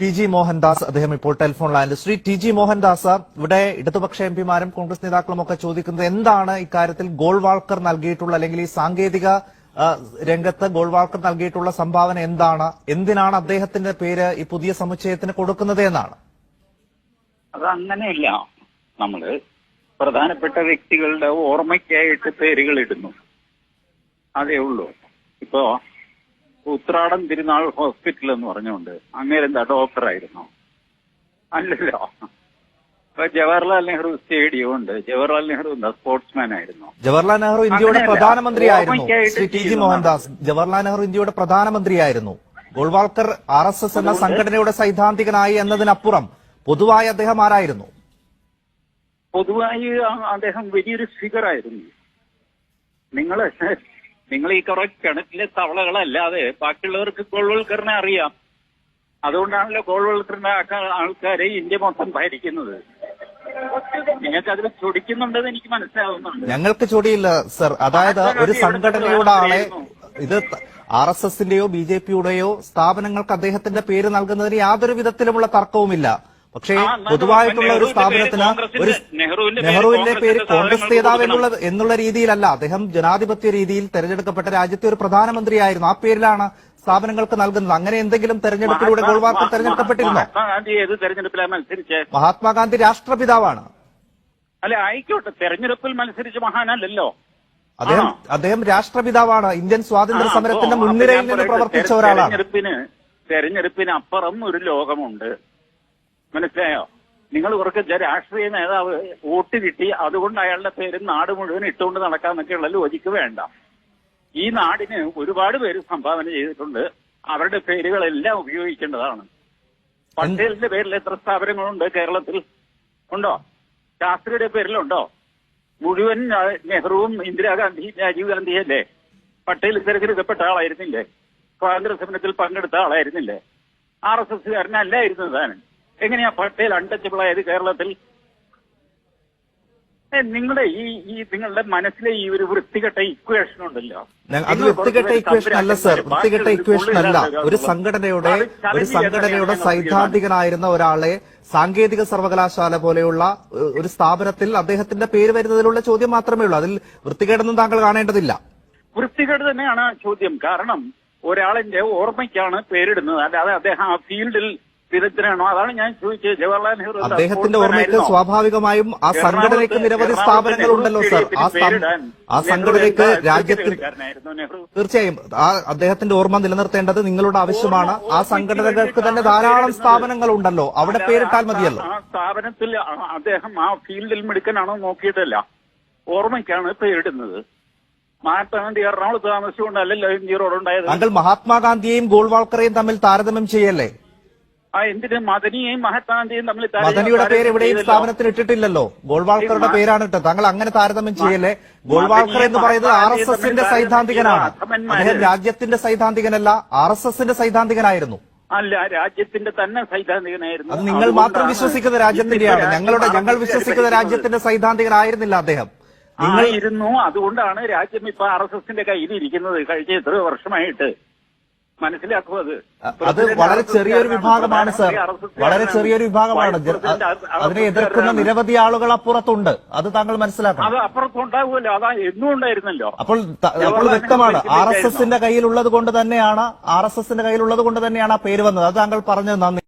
T G Mohandas അദ്ദേഹം ഇപ്പോൾ telephone ലൈനിൽ ശ്രീ ടി ജി മോഹൻദാസ് ഇവിടെ ഇടതുപക്ഷ എം പിമാരും കോൺഗ്രസ് നേതാക്കളും ഒക്കെ ചോദിക്കുന്നത് എന്താണ് ഇക്കാര്യത്തിൽ ഗോൾവാൾക്കർ നൽകിയിട്ടുള്ള അല്ലെങ്കിൽ ഈ സാങ്കേതിക രംഗത്ത് ഗോൾവാൾക്കർ നൽകിയിട്ടുള്ള സംഭാവന എന്താണ്? എന്തിനാണ് അദ്ദേഹത്തിന്റെ പേര് ഈ പുതിയ സമുച്ചയത്തിന് കൊടുക്കുന്നത് എന്നാണ്? അത് അങ്ങനെയല്ല നമ്മൾ പ്രധാനപ്പെട്ട വ്യക്തികളുടെ ഓർമ്മയ്ക്കായിട്ട് പേരുകൾ ഇടുന്നു. അതേ ഉള്ളൂ. ഇപ്പോ ഉത്രാടം തിരുനാൾ ഹോസ്പിറ്റൽ എന്ന് പറഞ്ഞുകൊണ്ട് അങ്ങേരെന്താ ഡോക്ടറായിരുന്നു അല്ലല്ലോ. ഇപ്പൊ ജവഹർലാൽ നെഹ്റു സ്റ്റേഡിയം ഉണ്ട്. ജവഹർലാൽ നെഹ്റു എന്താ സ്പോർട്സ്മാൻ ആയിരുന്നു. ജവഹർലാൽ നെഹ്റു ഇന്ത്യയുടെ പ്രധാനമന്ത്രി പ്രധാനമന്ത്രിയായിരുന്നു ഓർമ്മയ്ക്കായിട്ട് ശ്രീ ടി ജി മോഹൻദാസ് ജവഹർലാൽ നെഹ്റു ഇന്ത്യയുടെ പ്രധാനമന്ത്രിയായിരുന്നു ഗോൾവാൾക്കർ ആർ എസ് എസ് എന്ന സംഘടനയുടെ സൈദ്ധാന്തികനായി എന്നതിനപ്പുറം പൊതുവായി അദ്ദേഹം ആരായിരുന്നു? പൊതുവായി അദ്ദേഹം വലിയൊരു ഫിഗർ ആയിരുന്നു. നിങ്ങൾ ഈ കുറെ കിണറ്റിലെ തവളകളല്ലാതെ ബാക്കിയുള്ളവർക്ക് ഗോൾവൽക്കറിനെ അറിയാം. അതുകൊണ്ടാണല്ലോ ഗോൾവൽക്കറിനെ ആൾക്കാരെ ഇന്ത്യ മൊത്തം ഭരിക്കുന്നത്. നിങ്ങൾക്ക് അതിൽ ചൊടിക്കുന്നുണ്ടെന്ന് എനിക്ക് മനസ്സിലാവുന്നുണ്ട്. ഞങ്ങൾക്ക് ചൊടിയില്ല സർ. അതായത് ഒരു സംഘടനയുടെ ആളെ ഇത് ആർ എസ് എസിന്റെയോ ബി ജെ പിയുടെയോ സ്ഥാപനങ്ങൾക്ക് അദ്ദേഹത്തിന്റെ പേര് നൽകുന്നതിന് യാതൊരു വിധത്തിലുമുള്ള തർക്കവുമില്ല. പക്ഷേ പൊതുവായിട്ടുള്ള ഒരു സ്ഥാപനത്തിന് ഒരു നെഹ്റുവിന്റെ പേര് കോൺഗ്രസ് നേതാവ്. എന്നുള്ള എന്നുള്ള രീതിയിലല്ല. അദ്ദേഹം ജനാധിപത്യ രീതിയിൽ തെരഞ്ഞെടുക്കപ്പെട്ട രാജ്യത്തെ ഒരു പ്രധാനമന്ത്രിയായിരുന്നു. ആ പേരിലാണ് സ്ഥാപനങ്ങൾക്ക് നൽകുന്നത്. അങ്ങനെ എന്തെങ്കിലും തെരഞ്ഞെടുപ്പിലൂടെ ഗോൾവാർക്ക് ഗോൾവാർക്കർ തെരഞ്ഞെടുക്കപ്പെട്ടിരുന്നോ? മഹാത്മാഗാന്ധി രാഷ്ട്രപിതാവാണ്. അല്ലെ ആയിക്കോട്ടെ. തെരഞ്ഞെടുപ്പിൽ മത്സരിച്ച് മഹാനല്ലല്ലോ. അദ്ദേഹം അദ്ദേഹം രാഷ്ട്രപിതാവാണ്. ഇന്ത്യൻ സ്വാതന്ത്ര്യ സമരത്തിന്റെ മുൻനിരയിൽ നിന്ന് പ്രവർത്തിച്ച ഒരാളാണ്. തെരഞ്ഞെടുപ്പിന് തെരഞ്ഞെടുപ്പിന് അപ്പുറം ഒരു ലോകമുണ്ട്. മനസ്സിലായോ? നിങ്ങൾ ഇവർക്ക് രാഷ്ട്രീയ നേതാവ് വോട്ട് കിട്ടി അതുകൊണ്ട് അയാളുടെ പേര് നാട് മുഴുവൻ ഇട്ടുകൊണ്ട് നടക്കാന്നൊക്കെയുള്ള ലോജിക്ക് വേണ്ട. ഈ നാടിന് ഒരുപാട് പേര് സംഭാവന ചെയ്തിട്ടുണ്ട്. അവരുടെ പേരുകളെല്ലാം ഉപയോഗിക്കേണ്ടതാണ്. പട്ടേലിന്റെ പേരിൽ എത്ര സ്ഥാപനങ്ങളുണ്ട് കേരളത്തിൽ? ഉണ്ടോ? ശാസ്ത്രിയുടെ പേരിലുണ്ടോ? മുഴുവൻ നെഹ്റുവും ഇന്ദിരാഗാന്ധി രാജീവ് ഗാന്ധിയല്ലേ? പട്ടേൽ തിരഞ്ഞെടുക്കപ്പെട്ട ആളായിരുന്നില്ലേ? സ്വാതന്ത്ര്യ സമരത്തിൽ പങ്കെടുത്ത ആളായിരുന്നില്ലേ? ആർ എസ് എസ്കാരനല്ലായിരുന്നു താൻ. എങ്ങനെയാ പട്ടേൽ അൺടച്ചബിൾ ആയത് കേരളത്തിൽ? നിങ്ങളുടെ ഈ ഈ നിങ്ങളുടെ മനസ്സിലെ ഈ ഒരു വൃത്തികെട്ട ഇക്വേഷൻ ഉണ്ടല്ലോ. അത് വൃത്തികെട്ട ഇക്വേഷൻ അല്ല സർ. വൃത്തികെട്ട ഇക്വേഷൻ അല്ല. ഒരു സംഘടനയുടെ ഒരു സംഘടനയുടെ സൈദ്ധാന്തികനായിരുന്ന ഒരാളെ സാങ്കേതിക സർവകലാശാല പോലെയുള്ള ഒരു സ്ഥാപനത്തിൽ അദ്ദേഹത്തിന്റെ പേര് വരുന്നതിലുള്ള ചോദ്യം മാത്രമേ ഉള്ളൂ. അതിൽ വൃത്തികേടൊന്നും താങ്കൾ കാണേണ്ടതില്ല. വൃത്തികേട് തന്നെയാണ് ചോദ്യം. കാരണം ഒരാളിന്റെ ഓർമ്മയ്ക്കാണ് പേരിടുന്നത്. അല്ലാതെ അദ്ദേഹം ആ ഫീൽഡിൽ വിദഗ്ധനാണോ അതാണ് ഞാൻ ചോദിച്ചത്. ജവഹർലാൽ നെഹ്റു അദ്ദേഹത്തിന്റെ ഓർമ്മയ്ക്ക് സ്വാഭാവികമായും ആ സംഘടനയ്ക്ക് നിരവധി സ്ഥാപനങ്ങൾ ഉണ്ടല്ലോ സർ. ആ സംഘടനയ്ക്ക് രാജ്യത്തിൽ തീർച്ചയായും ആ അദ്ദേഹത്തിന്റെ ഓർമ്മ നിലനിർത്തേണ്ടത് നിങ്ങളുടെ ആവശ്യമാണ്. ആ സംഘടനകൾക്ക് തന്നെ ധാരാളം സ്ഥാപനങ്ങൾ ഉണ്ടല്ലോ അവിടെ പേരിട്ടാൽ മതിയല്ലോ. ആ സ്ഥാപനത്തിൽ അദ്ദേഹം ആ ഫീൽഡിൽ മിടുക്കനാണോ നോക്കിയിട്ടല്ല. ഓർമ്മയ്ക്കാണ് പേരിടുന്നത്. മഹാത്മാഗാന്ധി എറണാകുളത്ത് താമസിച്ചുകൊണ്ടല്ലല്ലോ ഇന്ത്യ റോഡ് ഉണ്ടായത് താങ്കൾ മഹാത്മാഗാന്ധിയെയും ഗോൾവാൾക്കറേയും തമ്മിൽ താരതമ്യം ചെയ്യല്ലേ? എന്തിന് മദനിയെയും മഹാത്മാഗാന്ധിയെയും തമ്മിൽ മദനിയുടെ പേര് എവിടെയും ചെയ്തല്ലോ. സ്ഥാപനത്തിൽ ഇട്ടിട്ടില്ലല്ലോ. ഗോൾവാൾക്കറുടെ പേരാണ് ഇട്ടത്. താങ്കൾ അങ്ങനെ താരതമ്യം ചെയ്യല്ലേ? ഗോൾവാൾക്കർ എന്ന് പറയുന്നത് ആർ എസ് എസിന്റെ സൈദ്ധാന്തികനാണ്. അദ്ദേഹം രാജ്യത്തിന്റെ സൈദ്ധാന്തികനല്ല ആർ എസ് എസിന്റെ സൈദ്ധാന്തികനായിരുന്നു. അല്ല രാജ്യത്തിന്റെ തന്നെ സൈദ്ധാന്തികനായിരുന്നു. അത് നിങ്ങൾ മാത്രം വിശ്വസിക്കുന്ന രാജ്യത്തിന്റെയാണ്. ഞങ്ങളുടെ ഞങ്ങൾ വിശ്വസിക്കുന്ന രാജ്യത്തിന്റെ സൈദ്ധാന്തികനായിരുന്നില്ല അദ്ദേഹം. ആയിരുന്നു. അതുകൊണ്ടാണ് രാജ്യം ഇപ്പൊ ആർ എസ് എസിന്റെ കയ്യിൽ ഇരിക്കുന്നത് കഴിഞ്ഞ എത്രയോ വർഷമായിട്ട്. മനസ്സിലാക്കുക അത്. അത് വളരെ ചെറിയൊരു വിഭാഗമാണ് സർ. വളരെ ചെറിയൊരു വിഭാഗമാണ്. അതിനെ എതിർക്കുന്ന നിരവധി ആളുകൾ അപ്പുറത്തുണ്ട് അത് താങ്കൾ മനസ്സിലാക്കണം. അത് അപ്പുറത്തുണ്ടാവുമല്ലോ. അതാ എന്നും ഉണ്ടായിരുന്നല്ലോ. അപ്പോൾ അപ്പോൾ വ്യക്തമാണ്. ആർ എസ് എസിന്റെ കയ്യിലുള്ളത് കൊണ്ട് തന്നെയാണ് ആർ എസ് എസിന്റെ കയ്യിലുള്ളത് കൊണ്ട് തന്നെയാണ് ആ പേര് വന്നത്. അത് താങ്കൾ പറഞ്ഞത് നന്ദി.